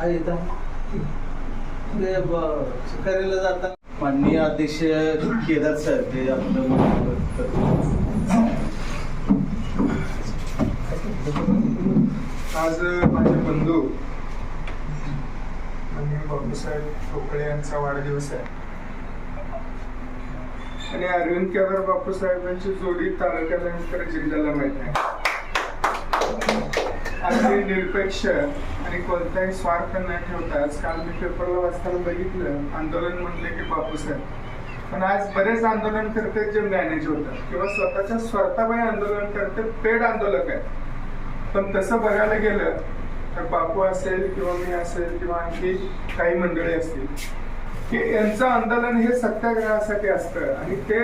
आहे इथं. ते ब- शिकारीला जाताना माननीय अध्यक्ष केदार साहेब ते. आज माझे बंधू आणि बापूसाहेब ठोकळे यांचा वाढदिवस आहे आणि अरविंद केदार बापूसाहेबांची जोडी तालुक्यानंतर जिल्ह्याला माहीत आहे अगदी निरपेक्ष आणि कोणताही स्वार्थ न ठेवता आज काल मी पेपरला वाचताना बघितलं आंदोलन म्हणले की बापूसाहेब पण आज बरेच आंदोलन करते जे मॅनेज होतात. किंवा स्वतःच्या स्वार्थाबाई आंदोलन करते पेड आंदोलक आहेत. पण तसं बघायला गेलं तर बापू असेल किंवा मी असेल किंवा आणखी काही मंडळी असतील की यांचं आंदोलन हे सत्याग्रहासाठी असतं आणि ते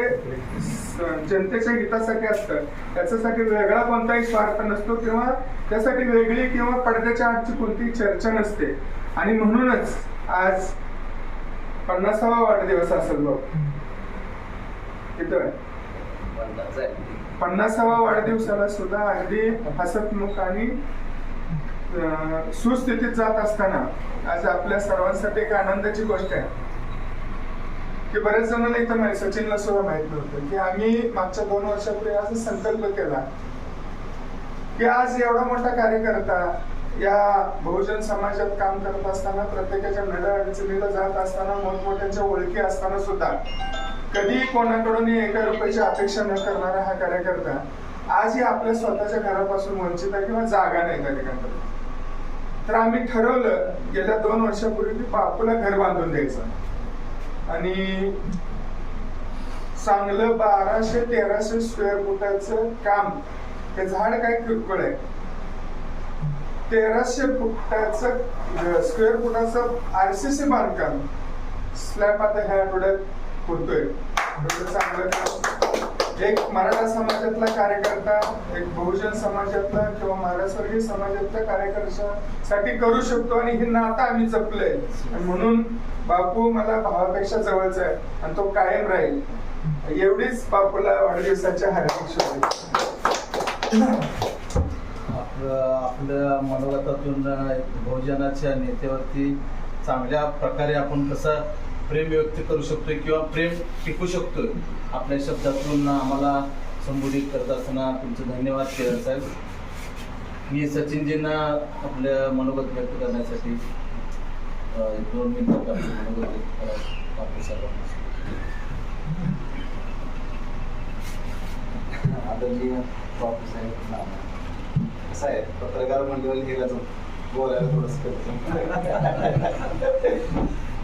असतं. जनतेच्या हितासाठी असतं. त्याच्यासाठी वेगळा कोणताही स्वार्थ नसतो किंवा त्यासाठी वेगळी किंवा पडद्याच्या आजची कोणतीही चर्चा नसते. आणि म्हणूनच आज पन्नासावा वाढदिवस असेल बघ. किती पन्नासावा वाढदिवसाला सुद्धा अगदी हसतमुख आणि सुस्थितीत जात असताना आज आपल्या सर्वांसाठी एक आनंदाची गोष्ट आहे. की बरेच जणांना इथं माहिती सचिनला सुद्धा माहीत नव्हतं. की आम्ही मागच्या दोन वर्षापूर्वी असा संकल्प केला की आज एवढा मोठा कार्यकर्ता या बहुजन समाजात काम करत असताना प्रत्येकाच्या नड्या अडचणीला जात असताना मोठमोठ्यांच्या ओळखी असताना सुद्धा कधी कोणाकडून एका रुपयाची अपेक्षा न करणारा हा कार्यकर्ता आजही आपल्या स्वतःच्या घरापासून वंचित आहे किंवा जागा नाही त्या ठिकाणी तर आम्ही ठरवलं गेल्या दोन वर्षापूर्वी की बापूला घर बांधून द्यायचं. आणि चांगलं बाराशे तेराशे स्क्वेअर फुटाचं काम. हे झाड काय किरकोळ आहे. तेराशे फुटाचं स्क्वेअर फुटाचं आरसीसी बांधकाम. स्लॅब आता ह्या आठवड्यात होतोय. चांगलं काम. एक मराठा समाजातला कार्यकर्ता एक बहुजन समाजातला किंवा महाराष्ट्रवर्गीय समाजातल्या कार्यकर्त्यासाठी करू शकतो आणि हे नातं आम्ही जपलंय. आणि म्हणून बापू मला भावापेक्षा जवळचा आहे आणि तो कायम राहील. एवढीच बापूला वाढदिवसाच्या हार्दिक शुभेच्छा. आपलं आपल्या मनोगतातून बहुजनाच्या नेत्यावरती चांगल्या प्रकारे आपण कसं प्रेम व्यक्त करू शकतोय किंवा प्रेम टिकू शकतोय. आपल्या शब्दातून आम्हाला संबोधित करत असताना तुमचं धन्यवाद केदार साहेब. मी सचिनजींना आपल्या मनोगत व्यक्त करण्यासाठी एक दोन मिनिटात आपलं मनोगत व्यक्त करायचं साहेबांना आदरणीय बापूसाहेब नाना. कसं आहे? पत्रकार मंडळ गेला तो. बोलायला थोडस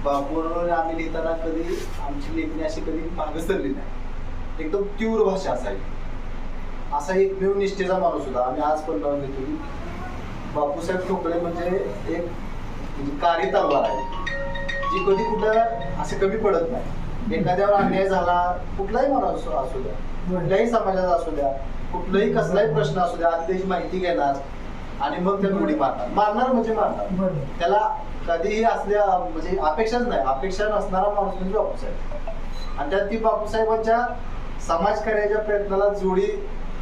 बापूवर आम्ही लिहिताना कधी आमची लेखणी अशी कधी मागं सरली नाही. एकदम तीव्र भाषा असायची असा एकमेव निष्ठेचा माणूस होता. आम्ही आज पण नाव घेतो की बापूसाहेब ठोकळे म्हणजे एक म्हणजे कारी तलवार आहे. जी कधी कुठं असे कमी पडत नाही. एखाद्यावर अन्याय झाला कुठलाही माणूस असू द्या कुठल्याही समाजाचा असू द्या कुठलाही कसलाही प्रश्न असू द्या आधी त्याची माहिती घेणार आणि मग त्या उडी मारणार. मारणार म्हणजे मारणार. त्याला कधीही असल्या म्हणजे अपेक्षाच नाही. अपेक्षा नसणारा माणूस म्हणजे बापूसाहेब. आणि त्यात ती बापूसाहेबांच्या समाजकार्याच्या प्रयत्नाला जोडी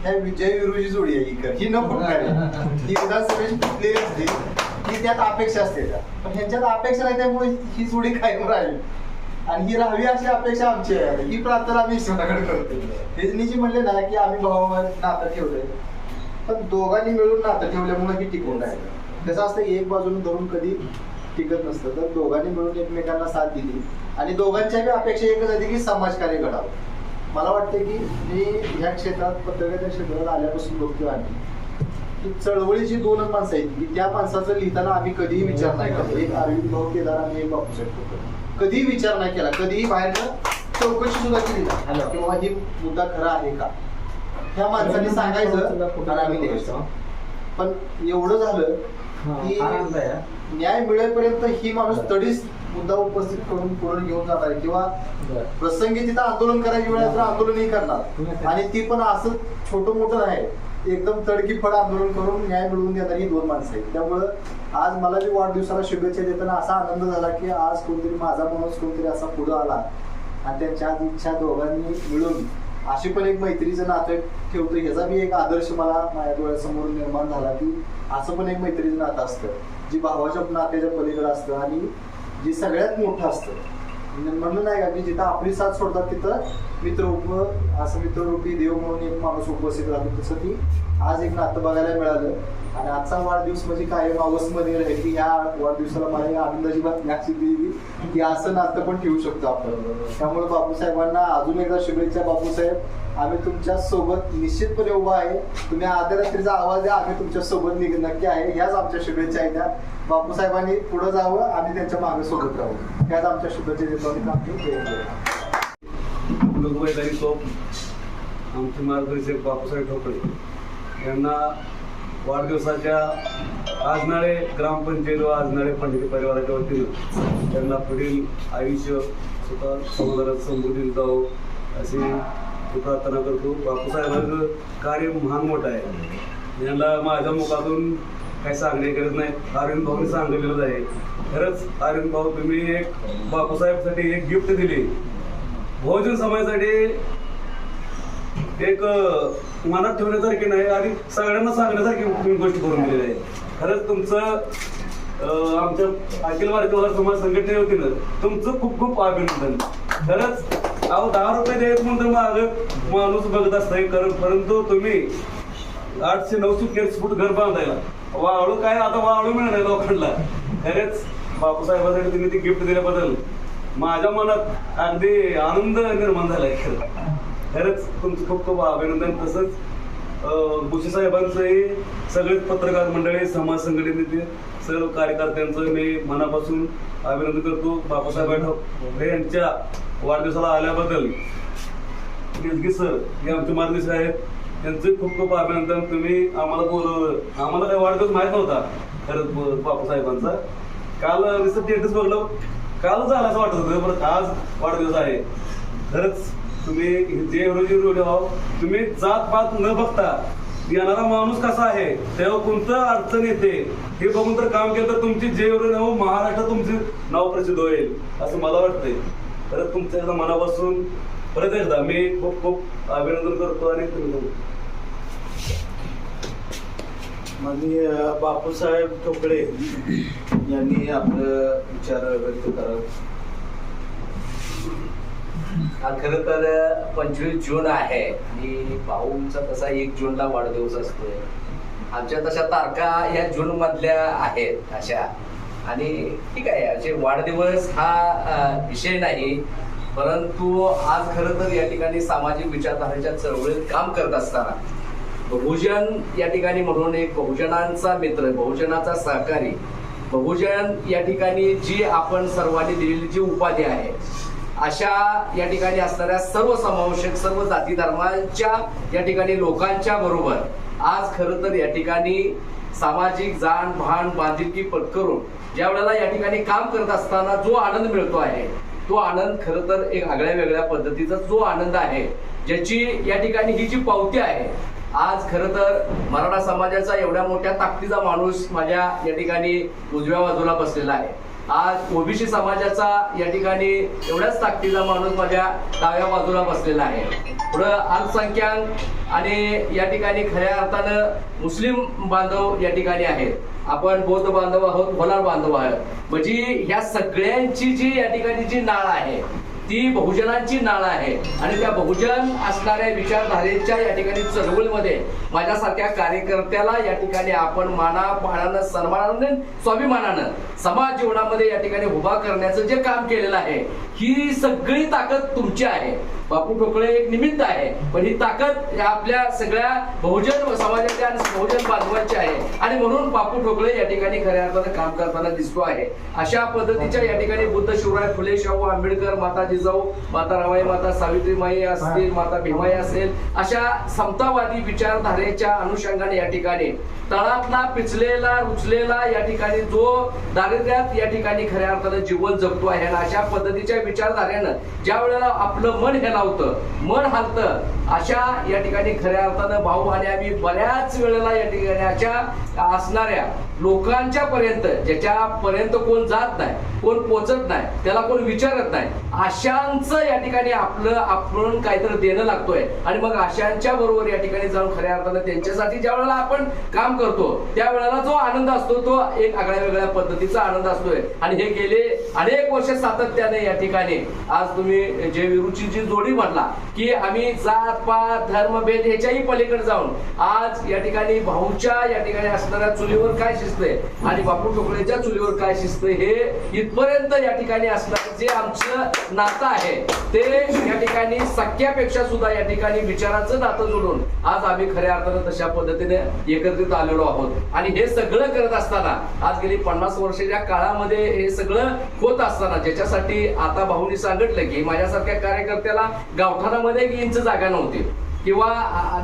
ह्या विजय विरुजी जोडी आहे ही ही न फुटणारी ही विधानसभेची फुटलेली असते ही त्यात अपेक्षा असते त्या पण ह्यांच्यात अपेक्षा नाही त्यामुळे ही जोडी कायम राहील. आणि ही राहावी अशी अपेक्षा आमची आहे. ही प्रार्थना आम्ही ईश्वराकडे करतो हे जी म्हणले ना की आम्ही भाऊ नातं ठेवलंय पण दोघांनी मिळून नातं ठेवल्यामुळे ही टिकून राहिलं. कसं असतं एक बाजूने धरून कधी टिकत नसतं. तर दोघांनी मिळून एकमेकांना साथ दिली. आणि दोघांच्या अपेक्षा एकच होती की समाजकार्य घडावं. मला वाटतं की मी ह्या क्षेत्रात पत्रकारिता क्षेत्रात आल्यापासून बघतो आम्ही की चळवळीची दोनच माणसं आहेत. की त्या माणसाचं लिहिताना आम्ही कधीही विचार नाही केला. एक अरविंद भाऊ केदार आणि एक बापूसाहेब ठोकरे. कधीही विचार नाही केला. कधीही बाहेर चौकशी सुद्धा केली नाही. की बाबा ही मुद्दा खरा आहे का? ह्या माणसाने सांगायचं आणि आम्ही लिहायचं. पण एवढं झालं की न्याय मिळेपर्यंत ही माणूस तडीच मुद्दा उपस्थित करून पुढे घेऊन जाणार आहे किंवा प्रसंगी तिथं आंदोलन करायची वेळ आहे तर आंदोलनही करणार. आणि ती पण असं छोटं मोठं नाही. एकदम तडकीफड आंदोलन करून न्याय मिळवून देणारी ही दोन माणसं आहेत. त्यामुळं आज मला जी वाढदिवसाला शुभेच्छा देताना असा आनंद झाला की आज कोणतरी माझा माणूस कोणतरी असा पुढं आला. आणि त्यांच्या आज इच्छा दोघांनी मिळून अशी पण एक मैत्रीचं नातं ठेवतो ह्याचा बी एक आदर्श मला माझ्या डोळ्यासमोर निर्माण झाला की असं पण एक मैत्रीचं नातं असतं जी भावाच्या नात्याच्या पलीकडे असतं आणि जे सगळ्यात मोठं असतं. म्हणून नाही का की जिथं आपली साथ सोडतात तिथं मित्र उप असं मित्ररूपी देव म्हणून एक माणूस उपस्थित राहतो. तसं की आज एक नातं बघायला मिळालं. आणि आजचा वाढदिवस म्हणजे कायम ऑगस्टमध्ये राहील की या वाढदिवसाला मला आनंदाची बातमी अशी दिली की असं नातं पण ठेवू शकतो आपण. त्यामुळे बापूसाहेबांना अजून एकदा शुभेच्छा बापूसाहेब. आम्ही तुमच्यासोबत निश्चितपणे उभा आहे. तुम्ही आधी रात्रीचा आवाज द्या. आम्ही तुमच्यासोबत निघ नक्की आहे. ह्याच आमच्या शुभेच्छा आहेत त्या. बापूसाहेबांनी पुढे जावं. आम्ही त्यांच्या मागे सोबत राहू. ह्याच आमच्या शुभेच्छा देतो आम्ही थांबतो जय जय आमचे मार्गदर्शक बापूसाहेब ठोकळे यांना वाढदिवसाच्या आजनाळे ग्रामपंचायत व आजनाळे पंडित परिवाराच्या वतीनं त्यांना पुढील आयुष्य सुद्धा समाजात समृद्धी जावं अशी मी प्रार्थना करतो. बापूसाहेबांचं कार्य महान मोठं आहे. यांना माझ्या मुखातून काही सांगणे गरज नाही. अरविंद भाऊने सांगितलेलंच आहे. खरंच अरविंद भाऊ तुम्ही एक बापूसाहेबसाठी एक गिफ्ट दिली. बहुजन समाजासाठी एक मनात ठेवण्यासारखी नाही आणि सगळ्यांना सांगण्यासारखी तुम्ही गोष्ट करून दिलेली आहे. खरंच तुमचं आमच्या अखिल भारतीय समाज संघटने वतीनं तुमचं खूप खूप अभिनंदन. खरंच अहो दहा रुपये द्यायचं म्हणून माग माणूस बघत असतंय कारण परंतु तुम्ही आठशे नऊशे केस फूट घर बांधायला. वाळू काय आता वाळू मिळणार आहे लोकांना. खरंच बापूसाहेबांसाठी तुम्ही ते गिफ्ट दिल्याबद्दल माझ्या मनात अगदी आनंद निर्माण झालाय खेळ खरंच तुमचं खूप खूप अभिनंदन. तसंच अं, भुसे साहेबांचंही सगळेच पत्रकार मंडळी समाज संघटनेतील सर्व कार्यकर्त्यांचं मी मनापासून अभिनंदन करतो. बाबासाहेब ठाकरे यांच्या वाढदिवसाला आल्याबद्दल. केसगी सर हे आमचे मार्गदर्शक आहेत. त्यांचं खूप खूप अभिनंदन. तुम्ही आम्हाला बोलवलं. आम्हाला काही वाढदिवस माहीत नव्हता. खरंच बाबासाहेबांचा बापूसाहेबांचा. काल नुसतं स्टेटस बघलं. काल झालं असं वाटत होतं बरं आज वाढदिवस आहे. खरंच तुम्ही जे रोजी रोजी व्हाव तुम्ही जात पात न बघता येणारा माणूस कसा आहे तेव्हा कोणतं अडचण येते हे बघून तर काम केलं तर तुमची जे नाव महाराष्ट्र तुमचे नाव प्रसिद्ध होईल असं मला वाटतंय. खरंच तुमच्या मनापासून परत एकदा मी खूप खूप अभिनंदन करतो आणि तुम्ही माननीय बापूसाहेब ठोकळे यांनी आपलं विचार व्यक्त करावे हा खरं तर पंचवीस जून आहे आणि भाऊंचा तसा एक जूनला वाढदिवस असतोय. आमच्या तशा तारखा या जून मधल्या आहेत अशा. आणि ठीक आहे असे वाढदिवस हा विषय नाही परंतु आज खरं तर या ठिकाणी सामाजिक विचारधारेच्या चळवळीत काम करत असताना बहुजन या ठिकाणी म्हणून एक बहुजनांचा मित्र बहुजनाचा सहकारी. बहुजन या ठिकाणी जी आपण सर्वांनी दिलेली जी उपाधी आहे अशा या ठिकाणी असणाऱ्या सर्व समावेशक सर्व जाती धर्मांच्या या ठिकाणी लोकांच्या बरोबर आज खरं तर या ठिकाणी सामाजिक जाण भान बांधिलकी पत्करून ज्या वेळेला या ठिकाणी काम करत असताना जो आनंद मिळतो आहे तो आनंद खरं तर एक आगळ्या वेगळ्या पद्धतीचा जो आनंद आहे ज्याची या ठिकाणी ही जी पावती आहे आज खरं तर मराठा समाजाचा एवढ्या मोठ्या ताकदीचा माणूस माझ्या या ठिकाणी उजव्या बाजूला बसलेला आहे. आज ओबीसी समाजाचा या ठिकाणी एवढ्याच ताकदीचा माणूस माझ्या डाव्या बाजूला बसलेला आहे. पुढं अल्पसंख्याक आणि या ठिकाणी खऱ्या अर्थानं मुस्लिम बांधव या ठिकाणी आहेत. आपण बौद्ध बांधव आहोत भोलार बांधव आहोत. म्हणजे ह्या सगळ्यांची जी या ठिकाणी जी नाळ आहे ती बहुजनांची नाळ आहे. आणि त्या बहुजन असणाऱ्या विचारधारेच्या या ठिकाणी चळवळीमध्ये माझ्यासारख्या कार्यकर्त्याला या ठिकाणी आपण माना पानानं सन्मानानं स्वाभिमानानं समाज जीवनामध्ये या ठिकाणी उभा करण्याचं जे काम केलेलं आहे ही सगळी ताकद तुमची आहे. बापू ठोकळे एक निमित्त आहे पण ही ताकद आपल्या सगळ्या बहुजन समाजाच्या आणि बहुजन बांधवांची आहे. आणि म्हणून बापू ठोकळे या ठिकाणी खऱ्या अर्थानं काम करताना दिसतो आहे. अशा पद्धतीच्या या ठिकाणी बुद्ध शिवराय फुले शाहू आंबेडकर माता जिजाऊ माता रमाई माता सावित्रीमाई असतील माता भीमाई असेल अशा समतावादी विचारधारेच्या अनुषंगाने या ठिकाणी तळातला पिचलेला रुचलेला या ठिकाणी जो दारिद्र्यात या ठिकाणी खऱ्या अर्थानं जीवन जगतो आहे अशा पद्धतीच्या विचारधारेनं ज्या वेळेला आपलं मन हे लावतं मन हालतं अशा या ठिकाणी खऱ्या अर्थानं भाऊ आणि आम्ही बऱ्याच वेळेला या ठिकाणी अशा असणाऱ्या लोकांच्या पर्यंत ज्याच्या पर्यंत कोण जात नाही कोण पोचत नाही त्याला कोण विचारत नाही आशांचं या ठिकाणी आपलं आपण काहीतरी देणं लागतोय. आणि मग अशांच्या बरोबर या ठिकाणी जाऊन खऱ्या अर्थानं त्यांच्यासाठी ज्या वेळेला आपण काम करतो त्यावेळेला जो आनंद असतो तो एक आगळ्या वेगळ्या पद्धतीचा आनंद असतोय. आणि हे गेले अनेक वर्ष सातत्याने या ठिकाणी. आज तुम्ही जे विरुची जी जोडी म्हटला की आम्ही जात पात धर्मभेद ह्याच्याही पलीकडे जाऊन आज या ठिकाणी भाऊच्या या ठिकाणी असणाऱ्या चुलीवर काय शिस्त आहे? आणि बापू टोकळेच्या चुलीवर काय शिस्त हे इथपर्यंत या ठिकाणी असणार जे आमचं नातं आहे ते या ठिकाणी सख्यापेक्षा सुद्धा या ठिकाणी विचाराचं नातं जोडून आज आम्ही खऱ्या अर्थानं तशा पद्धतीने एकत्रित आलेलो आहोत. आणि हे सगळं करत असताना आज गेली पन्नास वर्षाच्या काळामध्ये हे सगळं होत असताना ज्याच्यासाठी आता भाऊनी सांगितलं की माझ्यासारख्या कार्यकर्त्याला गावठाणामध्ये एक इंच जागा नव्हती. किंवा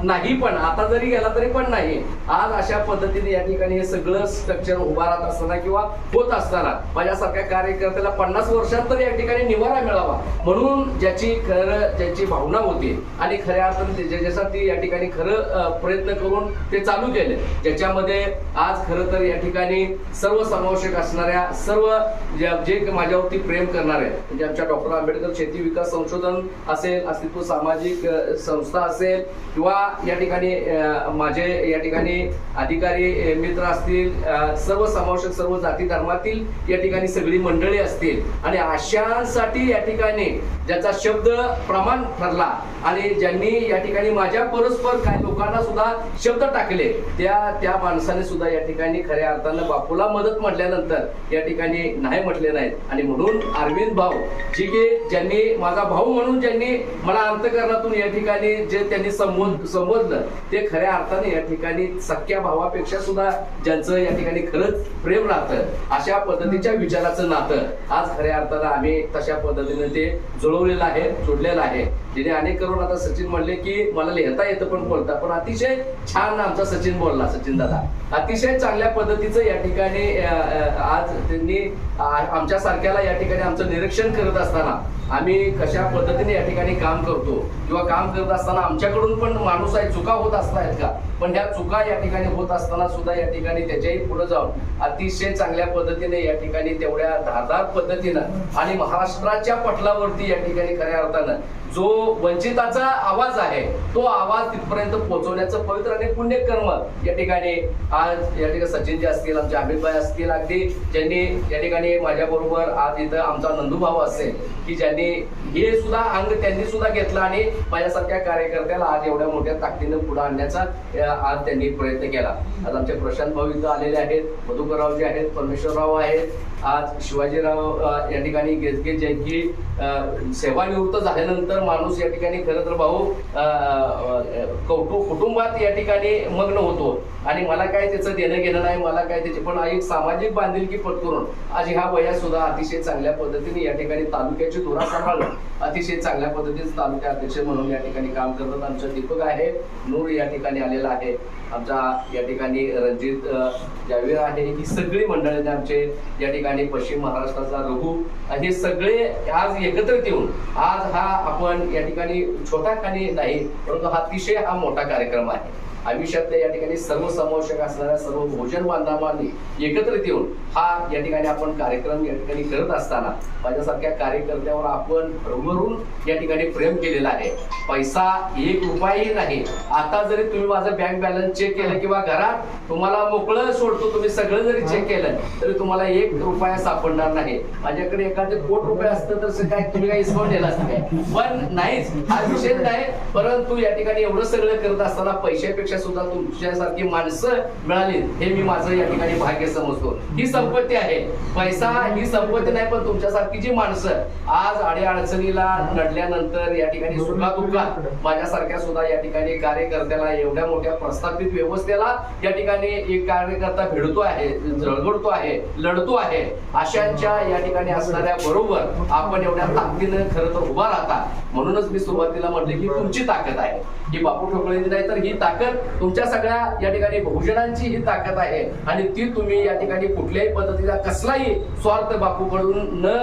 नाही पण आता जरी गेला तरी पण नाही. आज अशा पद्धतीने या ठिकाणी हे सगळं स्ट्रक्चर उभा राहत असताना किंवा होत असताना माझ्यासारख्या कार्यकर्त्याला पन्नास वर्षात तर या ठिकाणी निवारा मिळावा. म्हणून ज्याची खरं ज्याची भावना होती आणि खऱ्या अर्थाने ते- ज्याच्यासाठी या ठिकाणी खरं प्रयत्न करून ते चालू केले. ज्याच्यामध्ये आज खरं तर या ठिकाणी सर्व समावेशक असणाऱ्या सर्व ज्या- जे माझ्यावरती प्रेम करणारे म्हणजे आमच्या डॉक्टर आंबेडकर शेती विकास संशोधन असेल अस्तित्व सामाजिक संस्था असेल किंवा या ठिकाणी माझे या ठिकाणी अधिकारी मित्र असतील सर्व समावेशक सर्व जाती धर्मातील या ठिकाणी सगळी मंडळी असतील आणि अशांसाठी या ठिकाणी ज्याचा शब्द प्रमाण ठरला आणि ज्यांनी या ठिकाणी माझ्या परस्पर काही लोकांना सुद्धा शब्द टाकले त्या त्या माणसाने सुद्धा या ठिकाणी खऱ्या अर्थानं बापूला मदत म्हटल्यानंतर या ठिकाणी नाही म्हटले नाहीत. आणि म्हणून अरविंद भाऊ जी की ज्यांनी माझा भाऊ म्हणून ज्यांनी मला अंतकरणातून या ठिकाणी जे त्यांनी संबोध संबोधलं. ते खऱ्या अर्थाने या ठिकाणी सख्या भावापेक्षा सुद्धा ज्यांचं या ठिकाणी खरंच प्रेम राहतं अशा पद्धतीच्या विचाराचं नातं. आज खऱ्या अर्थानं आम्ही तशा पद्धतीने ते जुळवलेलं आहे जोडलेलं आहे. जिने अनेक करून आता सचिन म्हणले की मला लिहिता येतं पण बोलता. पण अतिशय छान आमचा सचिन बोलला सचिन दादा. अतिशय चांगल्या पद्धतीचं या ठिकाणी आज त्यांनी आमच्या सारख्याला या ठिकाणी आमचं निरीक्षण करत असताना आम्ही कशा पद्धतीने या ठिकाणी काम करतो किंवा काम करत असताना आमच्याकडून पण माणूस आहे चुका होत असतायत का? पण ह्या चुका या ठिकाणी होत असताना सुद्धा या ठिकाणी त्याच्याही पुढे जाऊन अतिशय चांगल्या पद्धतीने या ठिकाणी तेवढ्या धारदार पद्धतीनं आणि महाराष्ट्राच्या पटलावरती या ठिकाणी खऱ्या अर्थानं जो वंचिताचा आवाज आहे तो आवाज तिथपर्यंत पोहोचवण्याचं पवित्र आणि पुण्यकर्म या ठिकाणी आज या ठिकाणी सचिनजी असतील आमचे अमितभाई असतील अगदी ज्यांनी या ठिकाणी माझ्याबरोबर आज इथं आमचा नंदूभाऊ असेल की ज्यांनी हे सुद्धा अंग त्यांनी सुद्धा घेतलं आणि माझ्यासारख्या कार्यकर्त्याला आज एवढ्या मोठ्या ताकदीनं पुढे आणण्याचा आज त्यांनी प्रयत्न केला. आज आमचे प्रशांत भाऊ इथं आलेले आहेत मधुकरराव जे आहेत परमेश्वरराव आहेत आज शिवाजीराव या ठिकाणी गेजगे जयंती सेवानिवृत्त झाल्यानंतर माणूस या ठिकाणी खरं तर भाऊ कौटु कुटुंबात या ठिकाणी मग्न होतो. आणि मला काय त्याचं देणं घेणं नाही मला काय त्याची पण एक सामाजिक बांधिलकी पत्करून आज ह्या वया सुद्धा अतिशय चांगल्या पद्धतीने या ठिकाणी तालुक्याची धुरा सांभाळणं अतिशय चांगल्या पद्धतीने तालुका अध्यक्ष म्हणून या ठिकाणी काम करतात. आमचं दीपक आहे नूर या ठिकाणी आलेला आहे. आमचा या ठिकाणी रणजित जावीर आहे. ही सगळी मंडळी आमचे या ठिकाणी पश्चिम महाराष्ट्राचा रघु. हे सगळे आज एकत्रित येऊन आज हा आपण या ठिकाणी छोटा खाली नाही परंतु हा अतिशय हा मोठा कार्यक्रम आहे. आयुष्यातल्या या ठिकाणी सर्व समावेशक असणाऱ्या सर्व भोजन बांधवांनी एकत्रित येऊन हा या ठिकाणी आपण कार्यक्रम या ठिकाणी करत असताना माझ्यासारख्या कार्यकर्त्यावर आपण भरभरून या ठिकाणी प्रेम केलेला आहे. पैसा एक रुपयाही नाही. आता जरी तुम्ही माझं बँक बॅलन्स चेक केलं किंवा घरात तुम्हाला मोकळं सोडतो तुम्ही सगळं जरी चेक केलं तरी तुम्हाला एक रुपया सापडणार नाही. माझ्याकडे एखादे कोट रुपये असतं तर काय तुम्ही काही इस्कॉन दिला असतं काय? पण नाहीच. हा विषय नाही. परंतु या ठिकाणी एवढं सगळं करत असताना पैशापेक्षा सुद्धा तुमच्यासारखी माणसं मिळाली. हे मी माझं या ठिकाणी भाग्य समजतो. ही संपत्ती आहे. पैसा ही संपत्ती नाही पण तुमच्यासारखी जी माणसं आज आडे अडचणीला लढल्यानंतर या ठिकाणी सुखा दुःखात माझ्यासारख्या सुद्धा या ठिकाणी कार्यकर्त्याला एवढ्या मोठ्या प्रस्थापित व्यवस्थेला या ठिकाणी एक कार्यकर्ता भिडतो आहे झळगडतो आहे लढतो आहे. अशांच्या या ठिकाणी असणाऱ्या बरोबर आपण एवढ्या ताकदीनं खरं तर उभा राहता. म्हणूनच मी सुरुवातीला म्हटले की तुमची ताकद आहे. ही बापू ठोकळेंची नाही तर ही ताकद तुमच्या सगळ्या या ठिकाणी बहुजनांची ही ताकद आहे. आणि ती तुम्ही या ठिकाणी कुठल्याही पद्धतीचा कसलाही स्वार्थ बापूकडून न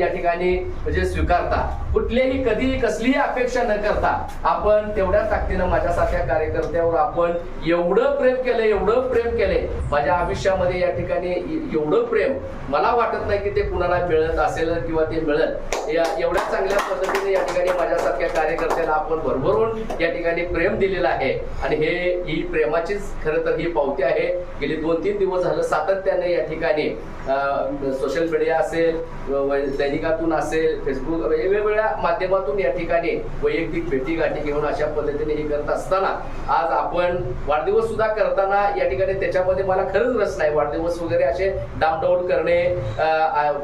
या ठिकाणी म्हणजे स्वीकारता कुठलेही कधी कसलीही अपेक्षा न करता आपण तेवढ्या ताकदीनं माझ्यासारख्या कार्यकर्त्यावर आपण एवढं प्रेम केलं एवढं प्रेम केलंय माझ्या आयुष्यामध्ये या ठिकाणी एवढं प्रेम मला वाटत नाही की ते कुणाला मिळत असेल किंवा ते मिळत. या एवढ्या चांगल्या पद्धतीने या ठिकाणी माझ्यासारख्या कार्यकर्त्याला आपण भरभरून या ठिकाणी प्रेम दिलेलं आहे. आणि हे ही प्रेमाचीच खरं तर ही पावती आहे. गेली दोन तीन दिवस झालं सातत्याने या ठिकाणी सोशल मीडिया असेल दैनिकातून असेल फेसबुक वेगवेगळ्या माध्यमातून या ठिकाणी वैयक्तिक भेटी गाठी घेऊन अशा पद्धतीने हे करत असताना आज आपण वाढदिवस सुद्धा करताना या ठिकाणी त्याच्यामध्ये मला खरंच रस नाही. वाढदिवस वगैरे असे डाऊनडाऊन करणे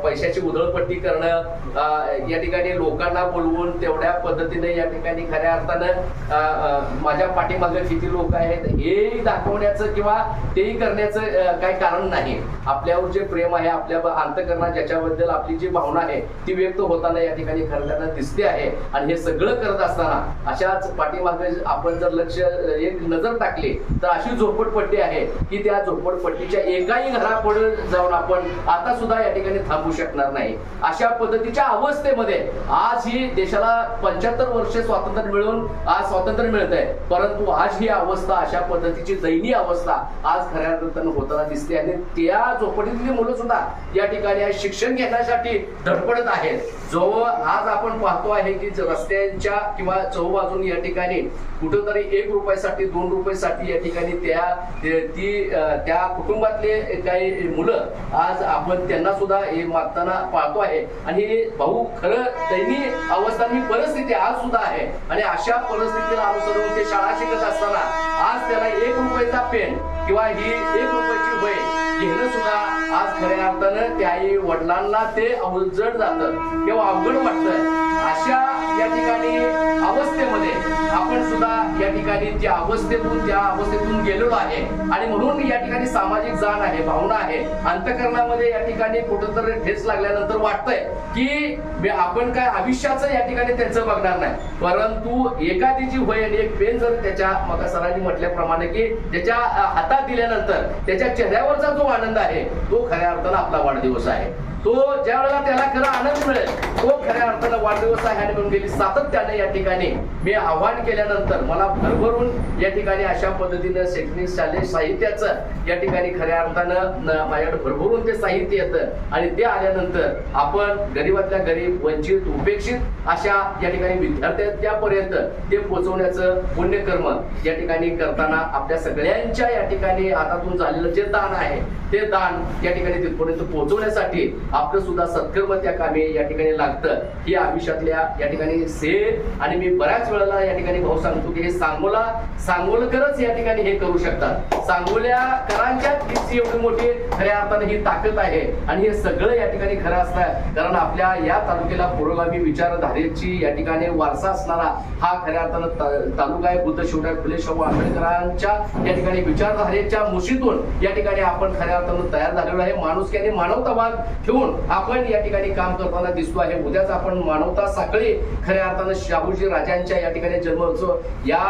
पैशाची उधळपट्टी करणं या ठिकाणी लोकांना बोलवून तेवढ्या पद्धतीने या ठिकाणी खऱ्या अर्थानं माझ्या पाठीमागे किती लोक आहेत हे दाखवण्याचं किंवा तेही करण्याचं काही कारण नाही. आपल्यावर जे प्रेम आहे आपल्या अंतकरणात ज्याच्याबद्दल आपली जी भावना आहे ती व्यक्त होताना या ठिकाणी खरं दिसते आहे. आणि हे सगळं करत असताना अशाच पाठीमागे आपण जर लक्ष एक नजर टाकली तर अशी झोपडपट्टी आहे की त्या झोपडपट्टीच्या एकाही घरापुढे जाऊन आपण आता सुद्धा या ठिकाणी थांबू शकणार नाही. अशा पद्धतीच्या अवस्थेमध्ये आज ही देशाला पंच्याहत्तर वर्ष स्वातंत्र्य मिळून आज स्वातंत्र्य मिळत आहे परंतु आज ही अवस्था अशा पद्धतीची दयनीय अवस्था आज खऱ्या अर्थानं होताना दिसते. आणि त्या झोपडीतली मुलं सुद्धा या ठिकाणी आज शिक्षण घेण्यासाठी धडपडत आहेत. जो आज आपण पाहतो आहे की रस्त्यांच्या किंवा चौबाजून या ठिकाणी कुठंतरी एक रुपयासाठी दोन रुपयासाठी या ठिकाणी त्या ती त्या कुटुंबातले काही मुलं आज आपण त्यांना सुद्धा हे मागताना पाहतो आहे. आणि भाऊ खरं दैनीय अवस्था ही परिस्थिती आज सुद्धा आहे. आणि अशा परिस्थितीला अनुसरून ते शाळा शिकत असताना आज त्याला एक रुपयाचा पेन किंवा ही एक रुपयाची वय घेणं सुद्धा आज खऱ्या अर्थानं त्या आई वडिलांना ते अवजड जातं किंवा अवघड वाटतं. अशा या ठिकाणी अवस्थेमध्ये आपण सुद्धा या ठिकाणी त्या अवस्थेतून त्या अवस्थेतून गेलेलो आहे आणि म्हणून या ठिकाणी सामाजिक जाण आहे भावना आहे अंतकरणामध्ये या ठिकाणी कुठंतरी ठेच लागल्यानंतर वाटतंय की आपण काय आयुष्याचं या ठिकाणी त्यांचं बघणार नाही. परंतु एखादीची वय आणि एक पेन जर त्याच्या मग सरांनी म्हटल्याप्रमाणे की त्याच्या हातात दिल्यानंतर त्याच्या चेहऱ्यावरचा जो आनंद आहे तो खऱ्या अर्थानं आपला वाढदिवस आहे. तो ज्या वेळेला त्याला खरा आनंद मिळेल तो खऱ्या अर्थानं वाढदिवस आहे आणि म्हणून गेली. सातत्याने या ठिकाणी मी आव्हान केल्यानंतर मला भरभरून या ठिकाणी अशा पद्धतीनं शैक्षणिक शालेय साहित्याचं या ठिकाणी खऱ्या अर्थानं माझ्याकडे भरभरून ते साहित्य येतं. आणि ते आल्यानंतर आपण गरीबातल्या गरीब वंचित उपेक्षित अशा या ठिकाणी विद्यार्थ्यांपर्यंत ते पोहोचवण्याचं पुण्यकर्म या ठिकाणी करताना आपल्या सगळ्यांच्या या ठिकाणी हातातून झालेलं जे दान आहे ते दान या ठिकाणी तिथपर्यंत पोहोचवण्यासाठी आपलं सुद्धा सत्कर्म त्या कामी या ठिकाणी लागतं. ही आयुष्यातल्या या ठिकाणी से आणि मी बऱ्याच वेळेला या ठिकाणी भाऊ सांगतो की हे सांगोला सांगोलकरच या ठिकाणी हे करू शकतात. सांगोल्याकरांच्या इतकी एवढी मोठी खऱ्या अर्थाने ही ताकद आहे आणि हे सगळं या ठिकाणी खरं असणार कारण आपल्या या तालुक्याला पुरोगामी विचारधारेची या ठिकाणी वारसा असणारा हा खऱ्या अर्थानं तालुका आहे बुद्ध शिवराय फुले शाहू आंबेडकरांच्या या ठिकाणी विचारधारेच्या मुशीतून या ठिकाणी आपण खऱ्या अर्थानं तयार झालेलो आहे. माणूस आणि मानवतावाद ठेवून आपण या ठिकाणी काम करताना दिसतो आहे. उद्या उद्याच आपण मानवता साखळी खऱ्या अर्थानं शाहूजी राजांच्या या ठिकाणी जन्मोत्सव या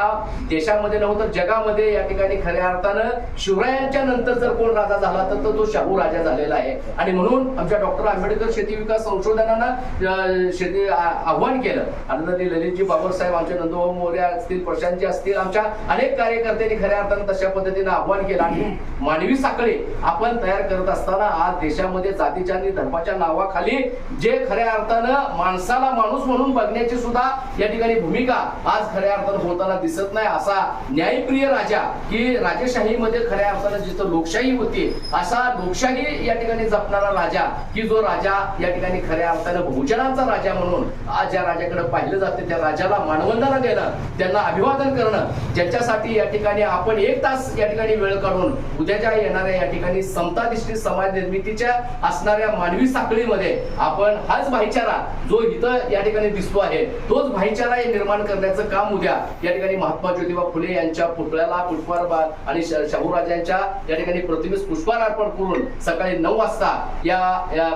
देशामध्ये नव्हतं जगामध्ये या ठिकाणी खऱ्या अर्थानं शिवरायांच्या नंतर जर कोण राजा झाला तर तो- शाहू राजा झालेला आहे. आणि म्हणून आमच्या डॉक्टर आंबेडकर शेती विकास संशोधनानं शेती आव्हान केलं. आणि ललितजी बाबरसाहेब आमचे नंदूभाऊ मोरे असतील प्रशांतजी असतील आमच्या अनेक कार्यकर्त्यांनी खऱ्या अर्थानं तशा पद्धतीने आव्हान केलं. आणि मानवी साखळी आपण तयार करत असताना आज देशामध्ये जातीच्या आणि धर्माच्या नावाखाली जे खऱ्या अर्थानं माणसाला माणूस म्हणून बघण्याची सुद्धा या ठिकाणी भूमिका आज खऱ्या अर्थानं होताना दिसत नाही. असा न्यायप्रिय राजा की राजेशाहीमध्ये खऱ्या अर्थानं जिथं लोकशाही होती असा लोकशाही या ठिकाणी जपणारा राजा की जो राजा या ठिकाणी खऱ्या अर्थानं बहुजनांचा राजा म्हणून आज ज्या राजाकडे पाहिलं जाते त्या राजाला मानवंदना देणं त्यांना अभिवादन करणं ज्याच्यासाठी या ठिकाणी आपण एक तास या ठिकाणी वेळ काढून उद्याच्या येणाऱ्या या ठिकाणी समताधिष्ठित समाज निर्मितीच्या असणाऱ्या मानवी साखळीमध्ये आपण हाच भाईचारा जो इथं या ठिकाणी दिसतो आहे तोच भाईचारा निर्माण करण्याचं काम उद्या या ठिकाणी महात्मा ज्योतिबा फुले यांच्या पुतळ्याला पुष्पहार आणि शाहूराजांच्या या ठिकाणी प्रतिमेस पुष्पहार अर्पण करून सकाळी नऊ वाजता या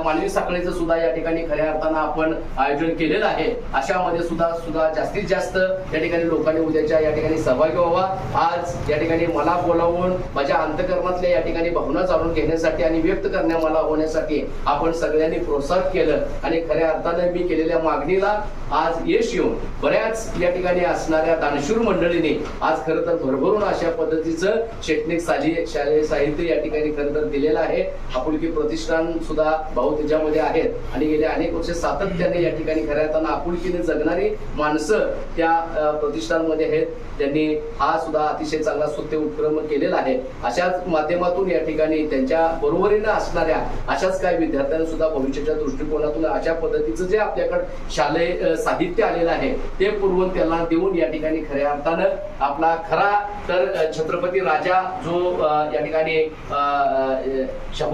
मानवी साखळीचं सुद्धा या ठिकाणी खऱ्या अर्थानं आपण आयोजन केलेलं आहे. अशामध्ये सुद्धा सुद्धा जास्तीत जास्त या ठिकाणी लोकांनी उद्याच्या या ठिकाणी सहभागी व्हावा. आज या ठिकाणी मला बोलावून माझ्या अंतकरणातल्या या ठिकाणी भावना जाणून घेण्यासाठी आणि व्यक्त करण्या मला होण्यासाठी आपण सगळ्यांनी प्रोत्साहन केलं आणि खऱ्या अर्थानं मी केलेल्या मागणीला आज यश येऊन बऱ्याच या ठिकाणी असणाऱ्या दानशूर मंडळीने आज खरं तर भरभरून अशा पद्धतीचं शैक्षणिक साली शालेय साहित्य या ठिकाणी खरं तर दिलेलं आहे. आपुलकी प्रतिष्ठान सुद्धा भाऊ त्याच्यामध्ये आहेत. आणि गेल्या अनेक वर्ष सातत्याने या ठिकाणी खऱ्या अर्थानं आपुलकीने जगणारी माणसं त्या प्रतिष्ठानमध्ये आहेत. त्यांनी हा सुद्धा अतिशय चांगला स्तुत्य उपक्रम केलेला आहे. अशाच माध्यमातून या ठिकाणी त्यांच्या बरोबरीनं असणाऱ्या अशाच काही विद्यार्थ्यांना सुद्धा भविष्याच्या दृष्टिकोनातून अशा पद्धतीचं जे आपल्याकडे शालेय साहित्य आलेलं आहे ते पुरवून त्यांना देऊन या ठिकाणी खऱ्या अर्थानं आपला खरा तर छत्रपती राजा जो या ठिकाणी अ,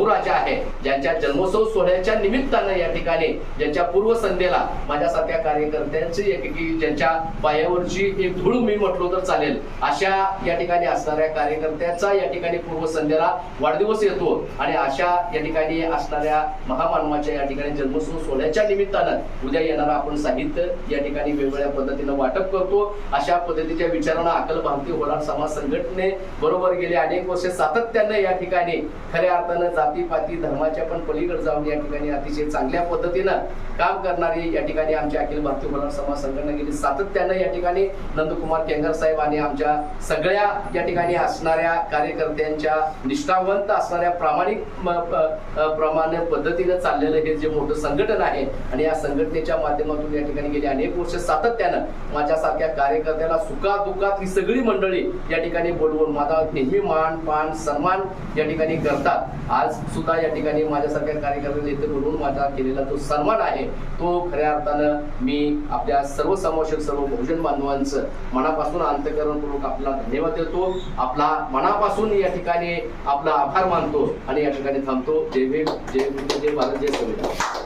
राजा आहे ज्यांच्या जन्मोत्सव सोहळ्याच्या निमित्तानं या ठिकाणी ज्यांच्या पूर्वसंध्येला माझ्यासारख्या कार्यकर्त्यांची एक की ज्यांच्या पायावरची एक धूळ मी म्हटलो तर चालेल अशा या ठिकाणी असणाऱ्या कार्यकर्त्याचा या ठिकाणी पूर्वसंध्येला वाढदिवस येतो. आणि अशा या ठिकाणी असणाऱ्या महामानवाच्या या ठिकाणी जन्मोत्सव सोहळ्याच्या निमित्तानं उद्या येणारं आपण साहित्य या ठिकाणी वेगवेगळ्या पद्धतीनं वाटप करतो. अशा पद्धतीच्या विचारांना अकल भारतीय होणार समाज संघटने बरोबर गेले. अनेक वर्ष सातत्यानं या ठिकाणी खऱ्या अर्थानं जातीपाती धर्माच्या पण पलीकडे जाऊन या ठिकाणी अतिशय चांगल्या पद्धतीनं काम करणारी या ठिकाणी आमच्या अखिल भारतीय होणार समाज संघटना गेली. सातत्यानं या ठिकाणी नंदकुमार केंगर साहेब आणि आमच्या सगळ्या या ठिकाणी असणाऱ्या कार्यकर्त्यांच्या निष्ठावंत असणाऱ्या प्रामाणिक प्रमाणे पद्धतीनं चाललेलं हे जे मोठं संघटन आहे आणि या संघटनेच्या माध्यमातून या ठिकाणी गेले. अनेक वर्ष सातत्यानं माझ्यासारख्या कार्यकर्त्याला सुखात दुःखात ही सगळी मंडळी या ठिकाणी बोलवून माझा नेहमी मान पान सन्मान या ठिकाणी करतात. आज सुद्धा या ठिकाणी माझ्यासारख्या कार्यकर्त्याला इथे बोलवून माझा केलेला जो सन्मान आहे तो खऱ्या अर्थानं मी आपल्या सर्वसमावेशक सर्व बहुजन बांधवांचं मनापासून अंतकरणपूर्वक आपला धन्यवाद देतो. आपला मनापासून या ठिकाणी आपला आभार मानतो आणि या ठिकाणी थांबतो. जय भीम जय जय भारत जय संविधान.